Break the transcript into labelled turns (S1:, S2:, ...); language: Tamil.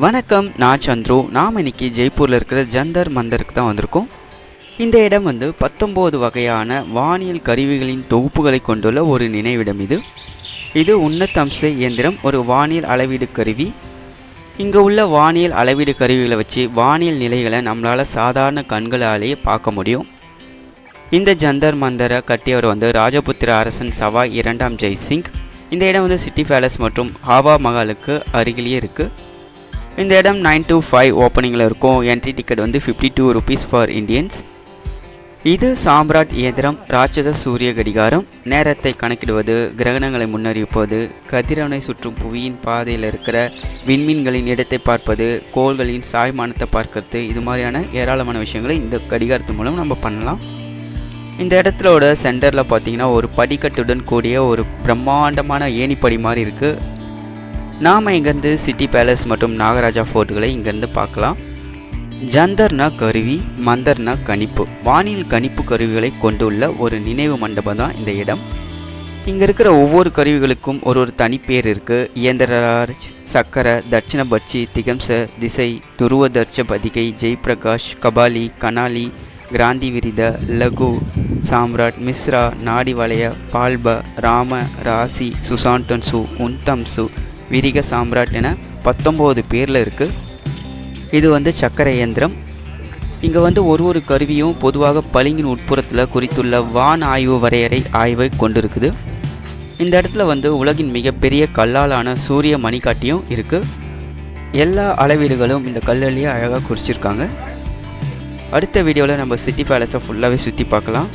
S1: வணக்கம் நான் சந்துரு. நாம் இன்னைக்கு ஜெய்ப்பூரில் இருக்கிற ஜந்தர் மந்தருக்கு தான் வந்திருக்கோம். இந்த இடம் வந்து பத்தொம்போது வகையான வானியல் கருவிகளின் தொகுப்புகளை கொண்டுள்ள ஒரு நினைவிடம் இது. இது உன்னத் அம்ச இயந்திரம் ஒரு வானியல் அளவீடு கருவி. இங்கே உள்ள வானியல் அளவீடு கருவிகளை வச்சு வானியல் நிலைகளை நம்மளால் சாதாரண கண்களாலேயே பார்க்க முடியும். இந்த ஜந்தர் மந்தரை கட்டியவர் வந்து ராஜபுத்திர அரசன் சவாய் இரண்டாம் ஜெய்சிங். இந்த இடம் வந்து சிட்டி பேலஸ் மற்றும் ஹாவா மகாலுக்கு அருகிலேயே இருக்குது இந்த இடம் நைன் டூ ஃபைவ் ஓப்பனிங்கில் இருக்கும். என்ட்ரி டிக்கெட் வந்து fifty two rupees for Indians இது சாம்ராட் இயந்திரம் ராட்சத சூரிய கடிகாரம். நேரத்தை கணக்கிடுவது கிரகணங்களை முன்னறிவிப்பது கதிரவனை சுற்றும் புவியின் பாதையில் இருக்கிற விண்மீன்களின் இடத்தை பார்ப்பது கோள்களின் சாய்மானத்தை பார்க்கறது இது மாதிரியான ஏராளமான விஷயங்களை இந்த கடிகாரத்து மூலம் நம்ம பண்ணலாம். இந்த இடத்துலோட சென்டரில் பார்த்தீங்கன்னா ஒரு படிக்கட்டுடன் கூடிய ஒரு பிரம்மாண்டமான ஏணிப்படி மாதிரி இருக்குது நாம் இங்கேருந்து சிட்டி பேலஸ் மற்றும் நாகராஜா ஃபோர்ட்டுகளை இங்கேருந்து பார்க்கலாம். ஜந்தர்னா கருவி மந்தர்னா கணிப்பு. வானியல் கணிப்பு கருவிகளை கொண்டுள்ள ஒரு நினைவு மண்டபம் தான் இந்த இடம். இங்கே இருக்கிற ஒவ்வொரு கருவிகளுக்கும் ஒரு ஒரு தனிப்பேர் இருக்குது இயந்திரராஜ் சக்கர தட்சிணபட்சி திகம்ச திசை துருவதர்ச்ச பதிகை ஜெய்பிரகாஷ் கபாலி கனாலி கிராந்தி விரித லகு சாம்ராட் மிஸ்ரா நாடி பால்ப ராம ராசி சுசாண்டன்சு உன்தம்சு விதிக சாம்ராட் என பத்தொம்போது பேரில் இருக்குது இது வந்து சக்கர இயந்திரம். இங்கே வந்து ஒரு ஒரு கருவியும் பொதுவாக பளிங்கின் உட்புறத்தில் குறித்துள்ள வான் ஆய்வு வரையறை ஆய்வை கொண்டிருக்குது. இந்த இடத்துல வந்து உலகின் மிகப்பெரிய கல்லாலான சூரிய மணிக்காட்டியும் இருக்குது எல்லா அளவீடுகளும் இந்த கல்லிலேயே அழகாக குறிச்சிருக்காங்க. அடுத்த வீடியோவில் நம்ம சிட்டி பேலஸை ஃபுல்லாகவே சுற்றி பார்க்கலாம்.